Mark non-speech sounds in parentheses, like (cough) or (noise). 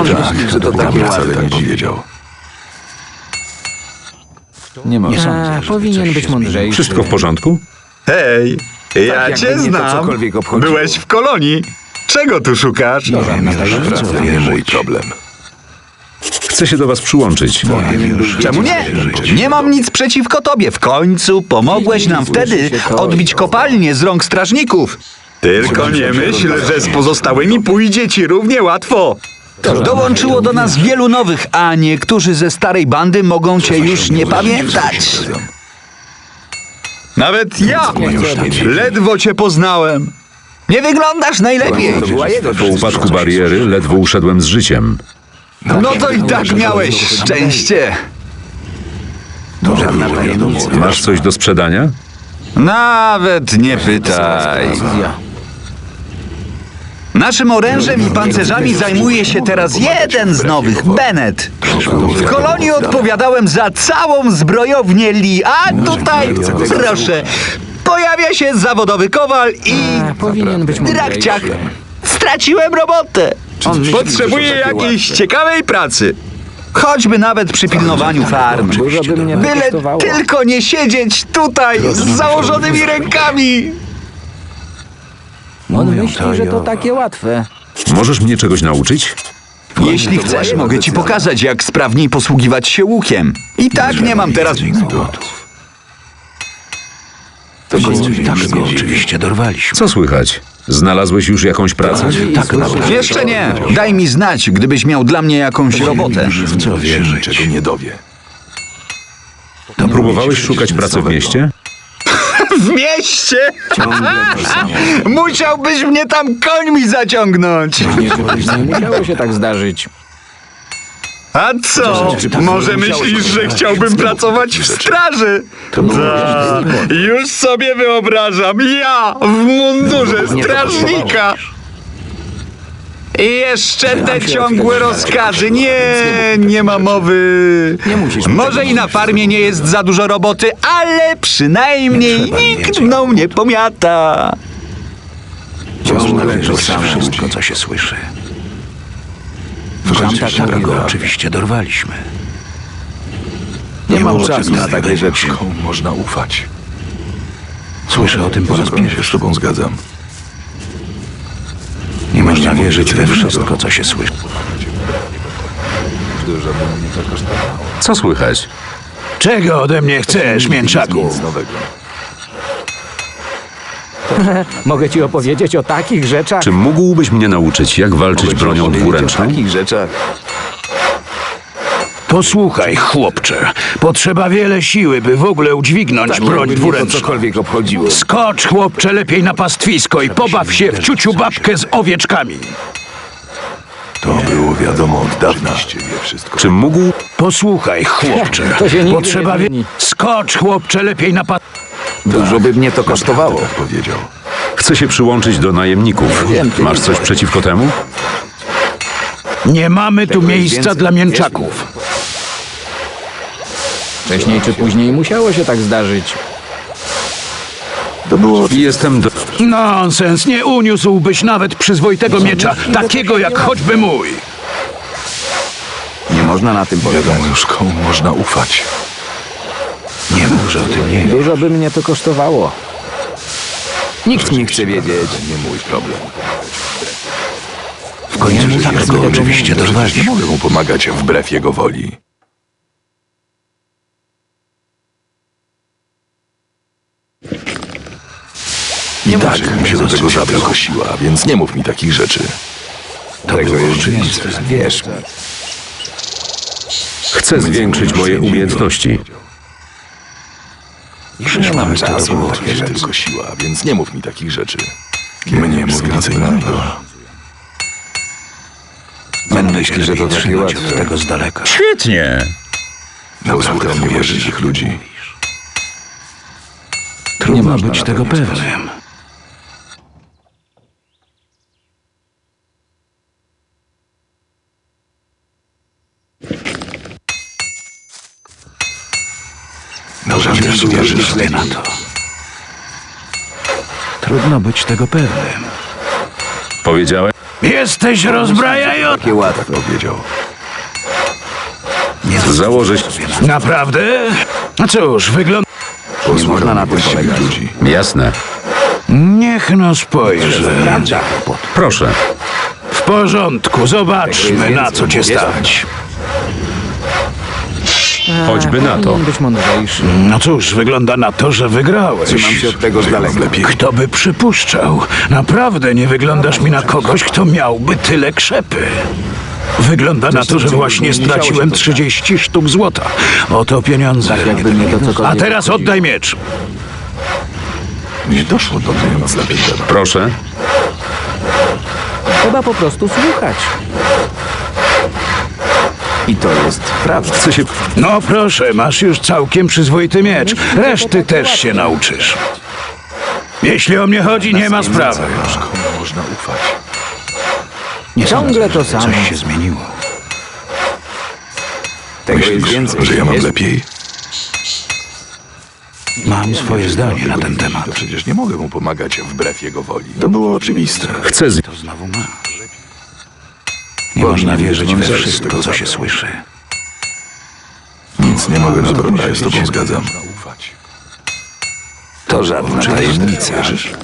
On Tak, myśli, że to takie wcale łatwe. nie powiedział. Nie ma A, powinien być mądrzejszy. Wszystko w porządku? Hej, ja jakby cię mnie to znam. cokolwiek obchodziło. Byłeś w kolonii. Czego tu szukasz? Naprawdę nie mój problem. Chcę się do was przyłączyć. Czemu nie? Nie mam nic przeciwko tobie. W końcu pomogłeś nam wtedy odbić kopalnię z rąk strażników. Tylko nie myśl, że z pozostałymi pójdzie ci równie łatwo. Dołączyło do nas wielu nowych, a niektórzy ze starej bandy mogą cię już nie pamiętać. Nawet ja ledwo cię poznałem. Nie wyglądasz najlepiej. Po upadku bariery ledwo uszedłem z życiem. No to i tak miałeś szczęście. Masz coś do sprzedania? Nawet nie pytaj. Naszym orężem i pancerzami zajmuje się teraz jeden z nowych, Bennett. W kolonii odpowiadałem za całą zbrojownię Lee, a tutaj, proszę, pojawia się zawodowy kowal i powinien być drakciach. Straciłem robotę. On Potrzebuję takie jakiejś ciekawej pracy. Choćby nawet przy pilnowaniu farm. Dużo by mnie to Byle kosztowało. tylko nie siedzieć tutaj z założonymi rękami. On myśli, że to takie łatwe. Możesz mnie czegoś nauczyć? Jeśli chcesz, mogę ci pokazać, jak sprawniej posługiwać się łukiem. I tak nie mam teraz... To go tak go oczywiście dorwaliśmy. Co słychać? Znalazłeś już jakąś pracę? Tak naprawdę. Jeszcze nie. Daj mi znać, gdybyś miał dla mnie jakąś robotę. W co wierzy, czego nie dowie. Próbowałeś szukać pracy w mieście? W mieście? (laughs) Musiałbyś mnie tam końmi zaciągnąć. Nie musiało się tak zdarzyć. A co? Może myślisz, że chciałbym pracować w straży? Tak. Już sobie wyobrażam. Ja w mundurze strażnika. I jeszcze te ciągłe rozkazy. Nie, nie ma mowy. Może i na farmie nie jest za dużo roboty, ale przynajmniej nikt mną nie pomiata. Można wierzyć wszystko, co się słyszy. Tak go oczywiście dorwaliśmy. Nie mam czasu na takie rzeczy. Można ufać? Słyszę o tym po raz pierwszy. się z tobą zgadzam. Można wierzyć we wszystko, co się słyszy. Co słychać? Czego ode mnie chcesz, mięczaku? Nic nowego. (laughs) Mogę ci opowiedzieć o takich rzeczach. Czy mógłbyś mnie nauczyć, jak walczyć bronią dwuręczną? takich rzeczach. Posłuchaj, chłopcze. Potrzeba wiele siły, by w ogóle udźwignąć broń dwuręczną. cokolwiek obchodziło. Skocz, chłopcze, lepiej na pastwisko i pobaw się w ciuciu babkę z owieczkami. To było wiadomo od dawna. Czy mógł... Posłuchaj, chłopcze. (laughs) To się nigdy Potrzeba nie wie... zmieni. Skocz, chłopcze, lepiej na pastwisko. Dużo by mnie to kosztowało. Tak powiedział. Chcę się przyłączyć do najemników. Masz coś przeciwko temu? Nie mamy tu miejsca więcej. dla mięczaków. Wcześniej czy później musiało się tak zdarzyć. To było Jestem do... Nonsens, nie uniósłbyś nawet przyzwoitego miecza, takiego jak choćby mój. Nie można na tym polegać. wiadomo już komu można ufać. Nie mów, że o tym nie Dużo by mnie to kosztowało. Nikt nie chce wiedzieć. Nie mój problem. W końcu tak go oczywiście Nie dorwaliśmy. mogę mu pomagać wbrew jego woli. I tak mi się do tego zabrał siła, więc nie mów mi takich rzeczy. To było oczywiste. Wiesz, Chcę zwiększyć moje umiejętności. Nie mam czasu. jest tylko siła, więc nie mów mi takich rzeczy. Mnie mówi nic innego. Men myśli, że to trzymać od tego z daleka. Świetnie. Naprawdę nie wierzyć tych ludzi. Trudno być tego pewnym. Naprawdę wierzysz w Myślę na to. Trudno być tego pewnym. Powiedziałem? Jesteś rozbrajający. Takie łatwe. Powiedział. Założyć. Naprawdę? No cóż, wygląda... Posłucham na tym polegać. ludzi. Jasne. Niech no spojrzę. Prawda. Proszę. W porządku, zobaczmy na co cię stać. Choćby na to. Powinien być mądrzejszy. No cóż, wygląda na to, że wygrałeś. Trzymam się od tego z daleka. Lepiej. Kto by przypuszczał? Naprawdę nie wyglądasz mi na kogoś, kto miałby tyle krzepy. Wygląda na to, że właśnie straciłem 30 sztuk złota. Oto pieniądze. Jakby mnie to cokolwiek A teraz oddaj miecz. Nie doszło do tego, więc lepiej. Proszę. Trzeba po prostu słuchać. I to jest prawda. Chcę się... No proszę, masz już całkiem przyzwoity miecz. Reszty też się nauczysz. Jeśli o mnie chodzi, nie ma sprawy. Komu można ufać? Ciągle to samo. Coś się zmieniło. Tego jest Myślisz, więcej. że ja mam Jest- lepiej? Mam swoje zdanie na ten temat. To przecież nie mogę mu pomagać wbrew jego woli. To było oczywiste. Chcę z... To znowu ma. Nie można wierzyć we wszystko, co się słyszy. Nic nie mogę to, ja się z tobą zgadzam. To żadna tajemnica. Wierzysz?